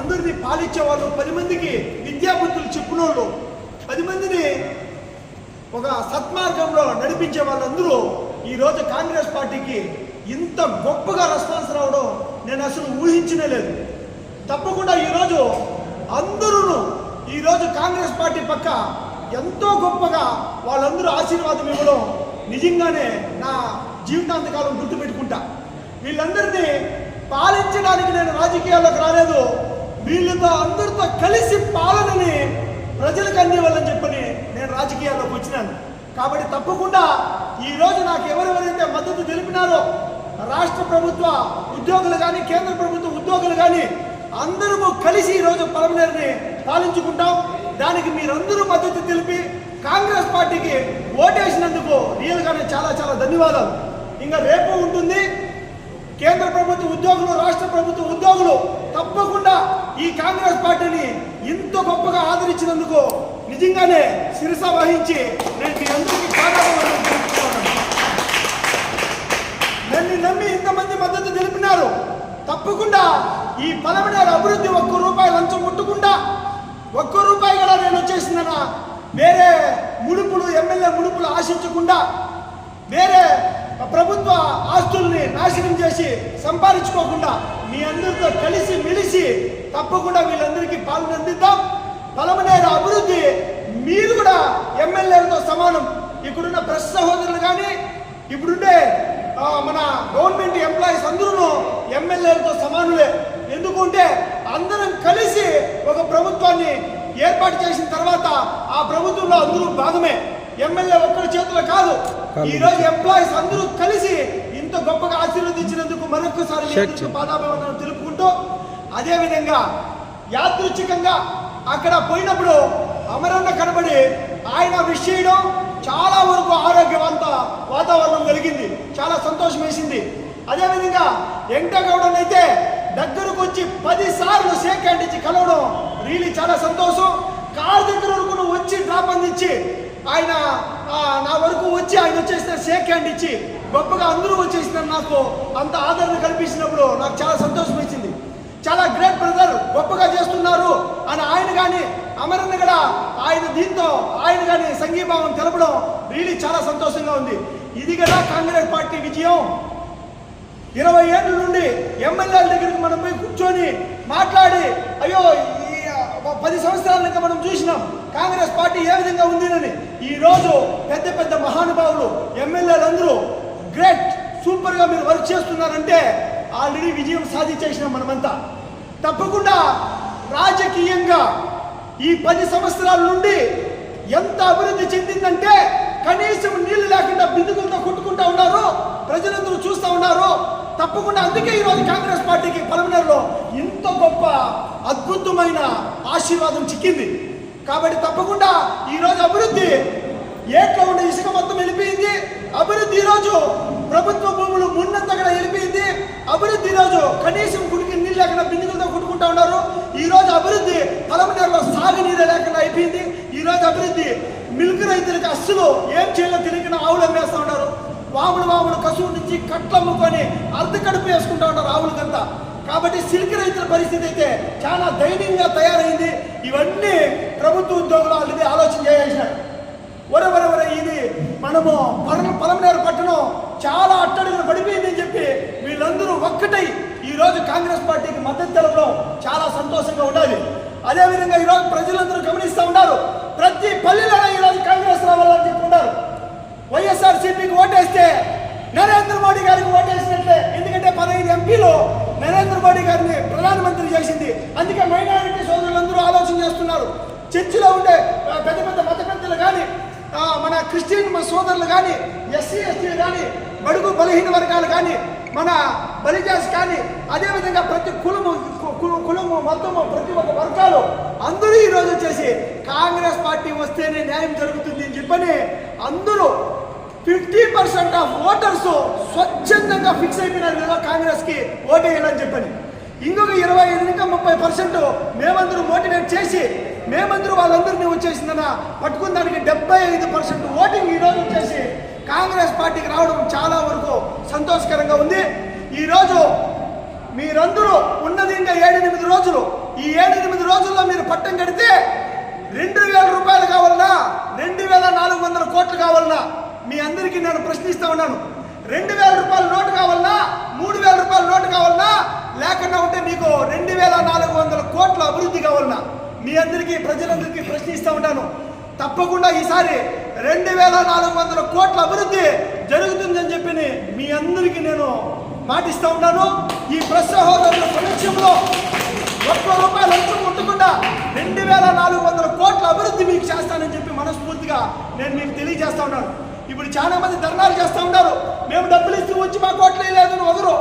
అందరినీ పాలించేవాళ్ళు పది మందికి విద్యాబుద్ధులు చెప్పినోళ్ళు. పది మందిని ఒక సత్మార్గంలో నడిపించే వాళ్ళందరూ ఈరోజు కాంగ్రెస్ పార్టీకి ఇంత గొప్పగా రెస్పాన్స్ రావడం నేను అసలు ఊహించనే లేదు. తప్పకుండా ఈరోజు అందరూ ఈరోజు కాంగ్రెస్ పార్టీ పక్క ఎంతో గొప్పగా వాళ్ళందరూ ఆశీర్వాదం ఇవ్వడం నిజంగానే నా జీవితాంతకాలం గుర్తుపెట్టుకుంటా. వీళ్ళందరినీ పాలించడానికి నేను రాజకీయాల్లోకి రాలేదు. వీళ్ళతో అందరితో కలిసి పాలనని ప్రజలకు అందేవాళ్ళని చెప్పని నేను రాజకీయాల్లోకి వచ్చినాను. కాబట్టి తప్పకుండా ఈ రోజు నాకు ఎవరెవరైతే మద్దతు తెలిపినారో రాష్ట్ర ప్రభుత్వ ఉద్యోగులు కానీ కేంద్ర ప్రభుత్వ ఉద్యోగులు కానీ అందరము కలిసి ఈరోజు పలమనేరుని పాలించుకుంటాం. దానికి మీరందరూ మద్దతు తెలిపి కాంగ్రెస్ పార్టీకి ఓటేసినందుకు రియల్గానే చాలా చాలా ధన్యవాదాలు. ఇంకా రేపు ఉంటుంది. కేంద్ర ప్రభుత్వ ఉద్యోగులు రాష్ట్ర ప్రభుత్వ ఉద్యోగులు తప్పకుండా ఈ కాంగ్రెస్ పార్టీని ఇంత గొప్పగా ఆదరించినందుకు నిజంగానే శిరస వహించి నేను మీ అందరికీ నన్ను నమ్మి ఇంతమంది మద్దతు తెలిపినారు. తప్పకుండా ఈ పలమనేరు అభివృద్ధి ఒక్క రూపాయి లంచం ముట్టకుండా ఒక్క రూపాయి కూడా నేను వచ్చేసిందన వేరే ముడుపులు ఎమ్మెల్యే ముడుపులు ఆశించకుండా వేరే ప్రభుత్వ ఆస్తుల్ని నాశనం చేసి సంపాదించుకోకుండా మీ అందరితో కలిసి మెలిసి తప్పకుండా వీళ్ళందరికీ పాలన అందిద్దాం. పలమనేరు అభివృద్ధి. మీరు కూడా ఎమ్మెల్యేలతో సమానం. ఇక్కడున్న ప్రెస్ సహోదరులు కానీ ఇప్పుడుండే మన గవర్నమెంట్ ఎంప్లాయీస్ అందరూ ఎమ్మెల్యేలతో సమానులే. ఎందుకంటే అందరం కలిసి ఒక ప్రభుత్వాన్ని ఏర్పాటు చేసిన తర్వాత ఆ ప్రభుత్వంలో అందరూ భాగమే. ఎమ్మెల్యే ఒక్కరి చేతిలో కాదు. ఈ రోజు ఎంప్లాయీస్ అందరూ కలిసి ఇంత గొప్పగా ఆశీర్వదించినందుకు మరొకసారి పాదాభివందనం తెలుపుకుంటూ అదే విధంగా యాదృచ్ఛికంగా అక్కడ పోయినప్పుడు అమరన్న కనబడి ఆయన విష్ చేయడం చాలా వరకు ఆరోగ్యవంత వాతావరణం కలిగింది. చాలా సంతోషం వేసింది. అదేవిధంగా వెంకటగౌడన్ అయితే దగ్గరకు వచ్చి పది సార్లు షేక్ హ్యాండ్ ఇచ్చి కలవడం రియలీ చాలా సంతోషం. కార్ దగ్గర వరకు వచ్చి డ్రాప్ అందించి ఆయన నా వరకు వచ్చి ఆయన వచ్చేసిన షేక్ హ్యాండ్ ఇచ్చి గొప్పగా అందరూ వచ్చేసినారు నాకు అంత ఆదరణ కల్పించినప్పుడు నాకు చాలా సంతోషం ఇచ్చింది చాలా గ్రేట్ బ్రదర్ గొప్పగా చేస్తున్నారు అని ఆయన కానీ అమరన్న కూడా ఆయన దీంతో ఆయన కానీ సంఘీభావం తెలపడం రియలీ చాలా సంతోషంగా ఉంది. ఇది కదా కాంగ్రెస్ పార్టీ విజయం. ఇరవై ఏళ్ళ నుండి ఎమ్మెల్యేల దగ్గరికి మనం పోయి కూర్చొని మాట్లాడి అయ్యో ఈ పది సంవత్సరాల మనం చూసినాం కాంగ్రెస్ పార్టీ ఏ విధంగా ఉందినని. ఈ రోజు పెద్ద పెద్ద మహానుభావులు ఎమ్మెల్యేలు అందరూ గ్రేట్ సూపర్గా మీరు వర్క్ చేస్తున్నారంటే ఆల్రెడీ విజయం సాధించేసినాం మనమంతా. తప్పకుండా రాజకీయంగా ఈ పది సంవత్సరాల నుండి ఎంత అభివృద్ధి చెందిందంటే కనీసం నీళ్ళు లేకుండా బిందుకులతో కొట్టుకుంటా ఉన్నారు ప్రజలందరూ చూస్తూ ఉన్నారు తప్పకుండా అందుకే ఈరోజు కాంగ్రెస్ పార్టీకి పలమనేరులో ఇంత గొప్ప అద్భుతమైన ఆశీర్వాదం చిక్కింది. కాబట్టి తప్పకుండా ఈరోజు అభివృద్ధి ఏట్లో ఉండే ఇసుక మొత్తం వెళ్ళిపోయింది. అభివృద్ధి ఈరోజు ప్రభుత్వ భూములు మున్నంతా కూడా వెళ్ళిపోయింది అభివృద్ధి ఈరోజు కనీసం గుడికి నీళ్ళు లేకుండా బిందులతో కొట్టుకుంటా ఉన్నారు. ఈరోజు అభివృద్ధి పలమనేరులో సాగునీరే లేకుండా అయిపోయింది. ఈరోజు అభివృద్ధి మిల్క్ రైతులకి అస్సలు ఏం చేయాలో తెలియకుండా ఆవులు అమ్మేస్తా ఉన్నారు. వాములు వాములు కసువు నుంచి కట్లమ్ముకొని అర్ధ కడుపు వేసుకుంటా ఉన్నారు ఆవులకంతా. కాబట్టి సిల్క్ రైతుల పరిస్థితి అయితే చాలా దయనీయంగా తయారైంది. ఇవన్నీ ప్రభుత్వ ఉద్యోగులు ఆల్రెడీ ఆలోచన చేసేసినారు ఒరవరవర ఇది మనము పలం పలమనేరు పట్టణం చాలా అట్టడుగులు పడిపోయిందని చెప్పి వీళ్ళందరూ ఒక్కటై ఈ రోజు కాంగ్రెస్ పార్టీకి మద్దతు తెలపడం చాలా సంతోషంగా ఉండాలి. అదేవిధంగా ఈ రోజు ప్రజలందరూ గమనిస్తూ ఉన్నారు. ప్రతి పల్లెలోనే ఈ రోజు కాంగ్రెస్ రావాలని చెప్పి ఉన్నారు వైఎస్ఆర్ సిపికి ఓటేస్తే నరేంద్ర మోడీ గారికి ఓటేసినట్లే ఎందుకంటే పదహైదు ఎంపీలు నరేంద్ర మోడీ గారిని ప్రధానమంత్రి చేసింది అందుకే మైనారిటీ సోదరులందరూ ఆలోచన చేస్తున్నారు చర్చిలో ఉండే ఆ, పెద్ద పెద్ద మత పెద్దలు కానీ మన క్రిస్టియన్ మన సోదరులు కానీ ఎస్సీ ఎస్టీలు కానీ బడుగు బలహీన వర్గాలు కానీ మన బలిజాస్ కానీ అదేవిధంగా ప్రతి కులము కులము మొత్తము ప్రతి ఒక్క వర్గాలు అందరూ ఈరోజు వచ్చేసి కాంగ్రెస్ పార్టీ వస్తేనే న్యాయం జరుగుతుంది అని చెప్పని అందరూ ఫిఫ్టీ పర్సెంట్ ఆఫ్ ఓటర్స్ స్వచ్ఛందంగా ఫిక్స్ అయిపోయినారు కదా కాంగ్రెస్కి ఓటేయాలని చెప్పని. ఇంకొక ఇరవై ఐదు ఇంకా ముప్పై పర్సెంట్ మేమందరూ మోటివేట్ చేసి మేమందరూ వాళ్ళందరినీ వచ్చేసిందన్న పట్టుకున్న దానికి డెబ్బై ఐదు పర్సెంట్ ఓటింగ్ ఈరోజు వచ్చేసి కాంగ్రెస్ పార్టీకి రావడం చాలా వరకు సంతోషకరంగా ఉంది. ఈరోజు మీరందరూ ఉన్నది ఇంకా ఏడెనిమిది రోజులు. ఈ ఏడెనిమిది రోజుల్లో మీరు పట్టం కడితే రెండు వేల రూపాయలు కావాలన్నా రెండు వేల నాలుగు వందల కోట్లు కావాలన్నా మీ అందరికీ నేను ప్రశ్నిస్తా ఉన్నాను. రెండు వేల రూపాయల నోటు కావాలన్నా మూడు వేల రూపాయల నోటు కావాలన్నా లేకుండా ఉంటే మీకు రెండు వేల నాలుగు వందల కోట్ల అభివృద్ధి కావాలన్నా మీ అందరికీ ప్రజలందరికీ ప్రశ్నిస్తూ ఉంటాను తప్పకుండా ఈసారి రెండు వేల నాలుగు వందల కోట్ల అభివృద్ధి జరుగుతుందని చెప్పి మీ అందరికీ నేను మాటిస్తూ ఉన్నాను. ఈ ప్రెస్ సహోదరుల సమక్షంలో ఒక్క రూపాయలు అంచు ముట్టకుండా రెండు వేల నాలుగు వందల కోట్ల అభివృద్ధి మీకు చేస్తానని చెప్పి మనస్ఫూర్తిగా నేను మీకు తెలియజేస్తా ఉన్నాను. ఇప్పుడు చాలా మంది ధర్నాలు చేస్తూ ఉన్నారు. మేము డబ్బులు ఇస్తే వచ్చి మా కోట్లు వేయలేదు అని ఒకరు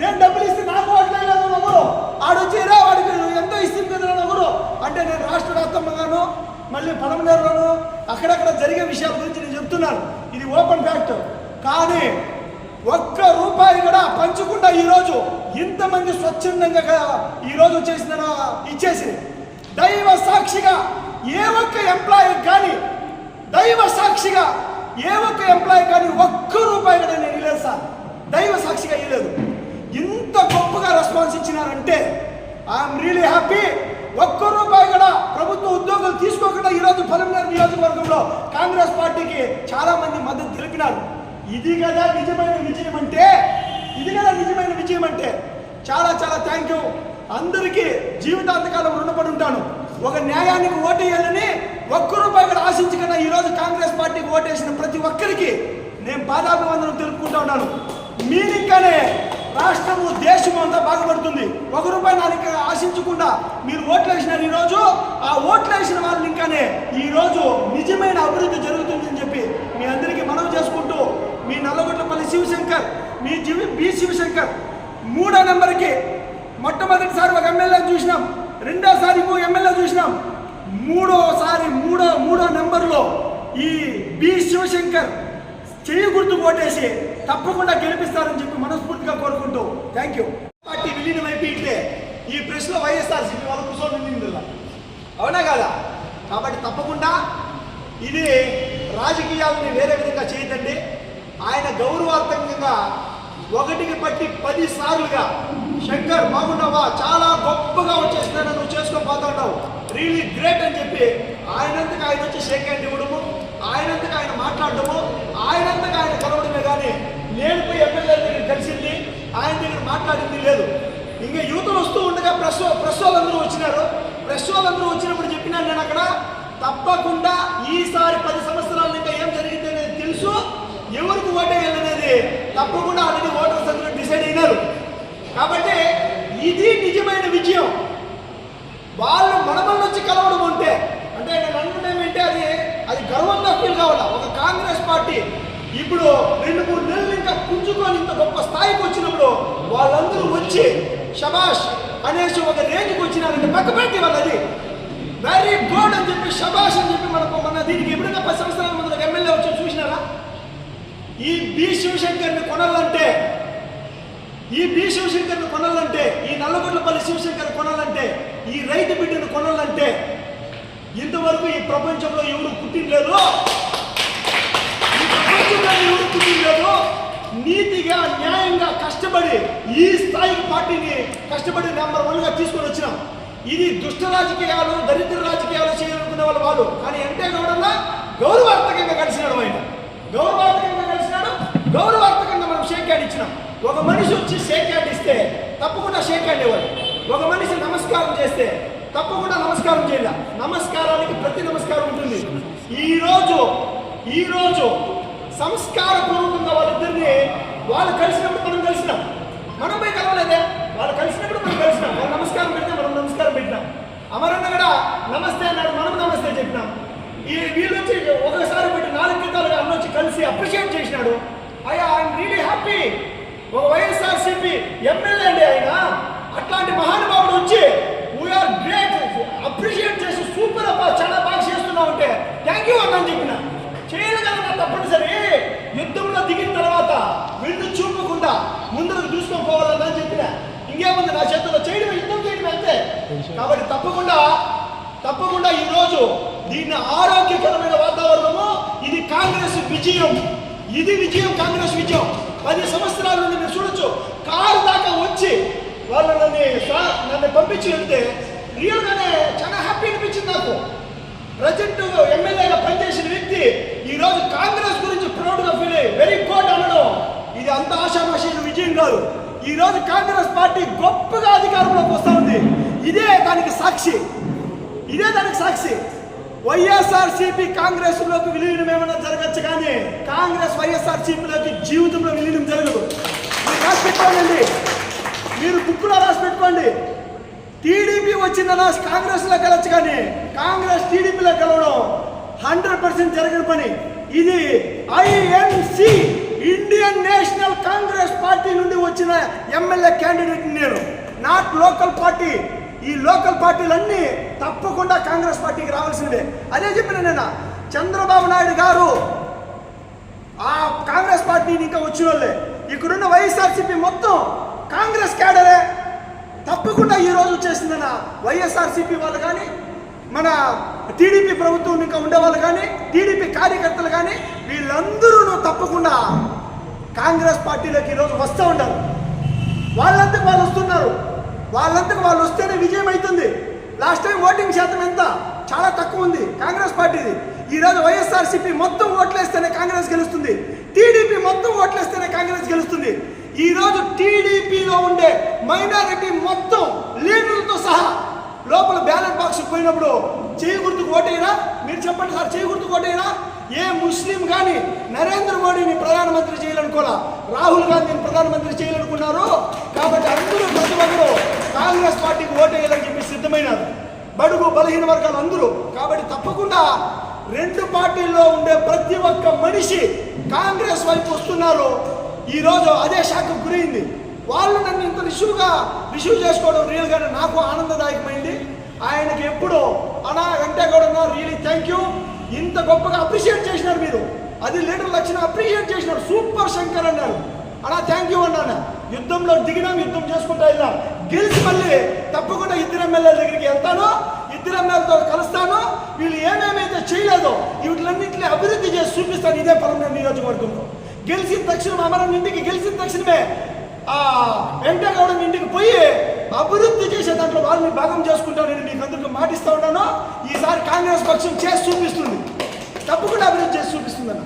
నేను డబ్బులు ఇస్తే నా కోట్లు వేయలేదు అని ఆడొచ్చి ఆడొచ్చిరా వాడికి ఎంతో ఇస్తుంది కదా ఒకరు అంటే నేను రాష్ట్ర వ్యాప్తంగాను మళ్ళీ పదమూడులోను అక్కడక్కడ జరిగే విషయాల గురించి నేను చెప్తున్నాను. ఇది ఓపెన్ ఫ్యాక్ట్. కానీ ఒక్క రూపాయి కూడా పంచకుండా ఈరోజు ఇంతమంది స్వచ్ఛందంగా ఈరోజు చేసిన ఇచ్చేసి దైవ సాక్షిగా ఏ ఒక్క ఎంప్లాయీ కానీ దైవ సాక్షిగా ఏ ఒక్క ఎంప్లాయీ కానీ ఒక్క రూపాయి కూడా నేను ఇవ్వలేదు సార్. దైవ సాక్షిగా ఇవ్వలేదు ఇంత గొప్పగా రెస్పాన్స్ ఇచ్చినారంటే ఐఎమ్ రియలీ హ్యాపీ ఒక్క రూపాయి కూడా ప్రభుత్వ ఉద్యోగులు తీసుకోకుండా ఈరోజు పలమనేరు నియోజకవర్గంలో కాంగ్రెస్ పార్టీకి చాలా మంది మద్దతు తెలిపినారు. ఇది కదా నిజమైన విజయం అంటే ఇది కదా నిజమైన విజయం అంటే చాలా చాలా థ్యాంక్ యూ అందరికీ జీవితాంతకాలం రుణపడి ఉంటాను. ఒక న్యాయానికి ఓటేయాలని ఒక్క రూపాయి కూడా ఆశించకుండా ఈరోజు కాంగ్రెస్ పార్టీకి ఓటేసిన ప్రతి ఒక్కరికి నేను పాదాభివందనం తెలుపుకుంటా ఉన్నాను. మీరింకానే రాష్ట్రము దేశము అంతా బాగుపడుతుంది. ఒక రూపాయి నాకు ఆశించకుండా మీరు ఓట్లు వేసినారు ఈరోజు. ఆ ఓట్లు వేసిన వాళ్ళని ఇంకానే ఈరోజు నిజమైన అభివృద్ధి జరుగుతుందని చెప్పి మీ అందరికీ మనవి చేసుకుంటూ మీ నల్లగొట్లపల్లి శివశంకర్ మీ జీవి బి శివశంకర్ మూడో నెంబర్కి మొట్టమొదటిసారి ఒక ఎమ్మెల్యే చూసినాం. రెండోసారి ఇంకో ఎమ్మెల్యే చూసినాం. మూడోసారి మూడో మూడో నెంబర్లో ఈ బి శివశంకర్ చెయ్యి గుర్తు కొట్టేసి తప్పకుండా గెలిపిస్తారని చెప్పి మనస్ఫూర్తిగా కోరుకుంటూ థ్యాంక్ యూ. పార్టీ విలీనం అయిపోయింటే ఈ ప్రెస్లో వైఎస్ఆర్ సిపి వాళ్ళు కూర్చొని నిందిలా అవునా కదా? కాబట్టి తప్పకుండా ఇది రాజకీయాలని వేరే విధంగా చేయదండి ఆయన గౌరవార్థకంగా ఒకటికి పట్టి పది సార్లుగా శంకర్ బాగున్నావా? చాలా గొప్పగా వచ్చేసినాడు నువ్వు చేసుకొని పోతున్నావు రియలీ గ్రేట్ అని చెప్పి ఆయనంతకు ఆయన వచ్చి షేక్ హ్యాండ్ ఇవ్వడము ఆయనంతకు ఆయన మాట్లాడటము ఆయనంతకు ఆయన కలవడమే కానీ నేను పోయి ఎమ్మెల్యే దగ్గర కలిసింది ఆయన దగ్గర మాట్లాడింది లేదు. ఇంకా యువతలు వస్తూ ఉండగా ప్రెస్ ప్రెస్ వాళ్ళందరూ వచ్చినారు. ప్రెస్ వాళ్ళందరూ వచ్చినప్పుడు చెప్పినాను నేను అక్కడ తప్పకుండా ఈసారి పది సంవత్సరాలు ఇంకా ఏం జరిగింది అనేది తెలుసు. ఎవరికి ఓటేయాలనేది తప్పకుండా ఆల్రెడీ ఓటర్స్ అందరూ డిసైడ్ అయినారు. కాబట్టి ఇది నిజమైన విజయం. వాళ్ళు మనమల్ని వచ్చి కలవడం ఉంటే అంటే నేను అనుకునేమంటే అది అది గర్వంగా ఫీల్ కావాలా? ఒక కాంగ్రెస్ పార్టీ ఇప్పుడు రెండు మూడు నెలలు ఇంకా పుంజుకొని ఇంత గొప్ప స్థాయికి వచ్చినప్పుడు వాళ్ళందరూ వచ్చి షబాష్ అనేసి ఒక రేంజ్కి వచ్చినారంటే పక్క పెట్టి వాళ్ళది వెరీ గుడ్ అని చెప్పి షబాష్ అని చెప్పి మనకు మన దీనికి ఎప్పుడైనా పది సంవత్సరాల ముందు ఎమ్మెల్యే వచ్చి చూసినారా? ఈ బి శివశంకర్ని కొనాలంటే ఈ బి శివశంకర్ని కొనాలంటే ఈ నల్లగొండపల్లి శివశంకర్ కొనాలంటే ఈ రైతు బిడ్డను కొనాలంటే ఇంతవరకు ఈ ప్రపంచంలో ఎవరు పుట్టినలేదు రాజధాని ప్రపంచంలో నీతిగా న్యాయంగా కష్టపడి ఈ స్థాయికి పార్టీని కష్టపడి నెంబర్ వన్గా తీసుకొని వచ్చినాం. ఇది దుష్ట రాజకీయాలు దరిద్ర రాజకీయాలు చేయాలనుకునే వాళ్ళు వాళ్ళు. కానీ ఎంటే గౌరవంగా గౌరవార్థకంగా కలిసినాడు ఆయన. గౌరవార్థకంగా కలిసినాడు గౌరవార్థకంగా మనం షేక్ హ్యాండ్ ఇచ్చినాం. ఒక మనిషి వచ్చి షేక్ హ్యాండ్ ఇస్తే తప్పకుండా షేక్ హ్యాండ్ ఇవ్వాలి. ఒక మనిషి నమస్కారం చేస్తే తప్పకుండా నమస్కారం చేయాలి. నమస్కారానికి ప్రతి నమస్కారం ఉంటుంది. ఈ రోజు సంస్కారపూర్వకంగా సంస్కార వాళ్ళిద్దరిని వాళ్ళు కలిసినప్పుడు మనం కలిసినాం. మనం పోయి కలవలేదే? వాళ్ళు కలిసినప్పుడు మనం కలిసినాం. వాళ్ళు నమస్కారం పెట్టినా మనం నమస్కారం పెట్టినాం. అమరన్న కూడా నమస్తే అన్నాడు మనం నమస్తే చెప్పినాం. ఈ వీళ్ళు వచ్చి ఒకసారి పెట్టి నాలుగు క్రితాలుగా అన్న వచ్చి కలిసి అప్రిషియేట్ చేసినాడు. అయ్యా ఐఎమ్ రియలీ హ్యాపీ ఒక వైఎస్ఆర్సీపీ ఎమ్మెల్యే అండి ఆయన అట్లాంటి మహానుభావుడు వచ్చి వీఆర్ గ్రేట్ అప్రిషియేట్ చేసి సూపర్ అబ్బా చాలా బాగా చేస్తున్నావు అంటే థ్యాంక్ యూ అన్న చెప్పిన చేయగలరా తప్పనిసరి యుద్ధంలో దిగిన తర్వాత వెన్ను చూపకుండా ముందుకు దూసుకొని పోవాలని చెప్పిన ఇంకేముంది నా చేతుల్లో చేయడం యుద్ధం చేయడం అంతే కాబట్టి తప్పకుండా తప్పకుండా ఈరోజు దీన్ని ఆరోగ్యకరమైన వాతావరణము ఇది కాంగ్రెస్ విజయం. ఇది విజయం కాంగ్రెస్ విజయం. పది సంవత్సరాల నుండి మీరు చూడొచ్చు. కారు దాకా వచ్చి వాళ్ళు నన్ను నన్ను పంపించి వెళ్తే రియల్గానే చాలా హ్యాపీ అనిపించింది నాకు. ప్రజెంట్ ఎమ్మెల్యేగా పనిచేసిన వ్యక్తి ఈరోజు కాంగ్రెస్ గురించి ప్రౌడ్గా ఫీల్ అయ్యి వెరీ గుడ్ అనడం. ఇది అంత ఆశామాషి విజయం కాదు. ఈ రోజు కాంగ్రెస్ పార్టీ గొప్పగా అధికారంలోకి వస్తా ఉంది. ఇదే దానికి సాక్షి. ఇదే దానికి సాక్షి. వైఎస్ఆర్సీపీ కాంగ్రెస్లోకి కాంగ్రెస్లోకి విలీనం ఏమైనా జరగచ్చు కానీ కాంగ్రెస్ వైఎస్ఆర్సీపీలోకి జీవితంలో విలీనం జరగదు. మీరు రాసి పెట్టుకోండి. మీరు బుక్లో రాసి పెట్టుకోండి. టీడీపీ వచ్చిన కాంగ్రెస్లో గెలచ్చు కానీ కాంగ్రెస్ టీడీపీలో గెలవడం హండ్రెడ్ పర్సెంట్ జరగని పని. ఇది INC Indian National Congress party నుండి వచ్చిన ఎమ్మెల్యే క్యాండిడేట్ నేను. Not local party. ఈ లోకల్ పార్టీలన్నీ తప్పకుండా కాంగ్రెస్ పార్టీకి రావాల్సిందే. అదే చెప్పిన నేను చంద్రబాబు నాయుడు గారు ఆ కాంగ్రెస్ పార్టీని ఇంకా వచ్చిన వాళ్ళే. ఇక్కడున్న వైఎస్ఆర్సీపీ మొత్తం కాంగ్రెస్ క్యాడరే. తప్పకుండా ఈ రోజు వచ్చేసిందన్న వైఎస్ఆర్సీపీ వాళ్ళు కానీ మన టీడీపీ ప్రభుత్వం ఇంకా ఉండేవాళ్ళు కానీ టీడీపీ కార్యకర్తలు కానీ వీళ్ళందరూ తప్పకుండా కాంగ్రెస్ పార్టీలోకి ఈరోజు వస్తూ ఉంటారు వాళ్ళంతా వాళ్ళు వస్తున్నారు. వాళ్ళంతకు వాళ్ళు వస్తేనే విజయం అవుతుంది. లాస్ట్ టైం ఓటింగ్ శాతం ఎంత? చాలా తక్కువ ఉంది. కాంగ్రెస్ పార్టీది. ఈరోజు వైఎస్ఆర్సీపీ మొత్తం ఓట్లేస్తేనే కాంగ్రెస్ గెలుస్తుంది. టీడీపీ మొత్తం ఓట్లేస్తేనే కాంగ్రెస్ గెలుస్తుంది. ఈరోజు టీడీపీలో ఉండే మైనారిటీ మొత్తం లీడర్లతో సహా లోపల బ్యాలెట్ బాక్స్ పోయినప్పుడు చేయి గుర్తుకు ఓటేనా మీరు చెప్పండి సార్ చేయి గుర్తుకు ఓటేనా ఏ ముస్లిం కానీ నరేంద్ర మోడీని ప్రధానమంత్రి చేయాలనుకోలా? రాహుల్ గాంధీని ప్రధానమంత్రి చేయాలనుకున్నారు? కాబట్టి అందరూ ప్రతి ఒక్కరు కాంగ్రెస్ పార్టీకి ఓటేయాలని చెప్పి సిద్ధమైనారు. బడుగు బలహీన వర్గాలు అందరూ. కాబట్టి తప్పకుండా రెండు పార్టీల్లో ఉండే ప్రతి ఒక్క మనిషి కాంగ్రెస్ వైపు వస్తున్నారు. ఈరోజు అదే శాఖకు గురైంది. వాళ్ళు నన్ను ఇంత రిసీవ్గా రిసీవ్ చేసుకోవడం రియల్గా నాకు ఆనందదాయకమైంది. ఆయనకి ఎప్పుడు అనా అంటే కూడా రియలీ థ్యాంక్ యూ ఇంత గొప్పగా అప్రిషియేట్ చేసినారు మీరు. అది లీడర్ లక్షణ అప్రిషియేట్ చేసినారు. సూపర్ శంకర్ అన్నారు. అలా థ్యాంక్ యూ అన్నాను యుద్ధంలో దిగినాం యుద్ధం చేసుకుంటా వెళ్ళాం గెలిచి మళ్ళీ తప్పకుండా ఇద్దరు ఎమ్మెల్యేల దగ్గరికి వెళ్తాను. ఇద్దరు ఎమ్మెల్యేలతో కలుస్తాను. వీళ్ళు ఏమేమైతే చేయలేదో వీటిలన్నింటినీ అభివృద్ధి చేసి చూపిస్తాను. ఇదే పరంగా నియోజకవర్గంలో. గెలిచిన తక్షణం అమరం ఇంటికి గెలిచిన తక్షణమే ఆ వెంకటగౌడ ఇంటికి పోయి అభివృద్ధి చేసే దాంట్లో వాళ్ళని భాగం చేసుకుంటానని నీకు అందరికీ మాటిస్తా ఉన్నాను. ఈసారి కాంగ్రెస్ పక్షం చేసి చూపిస్తుంది. తప్పకుండా అభివృద్ధి చేసి చూపిస్తుంది అన్న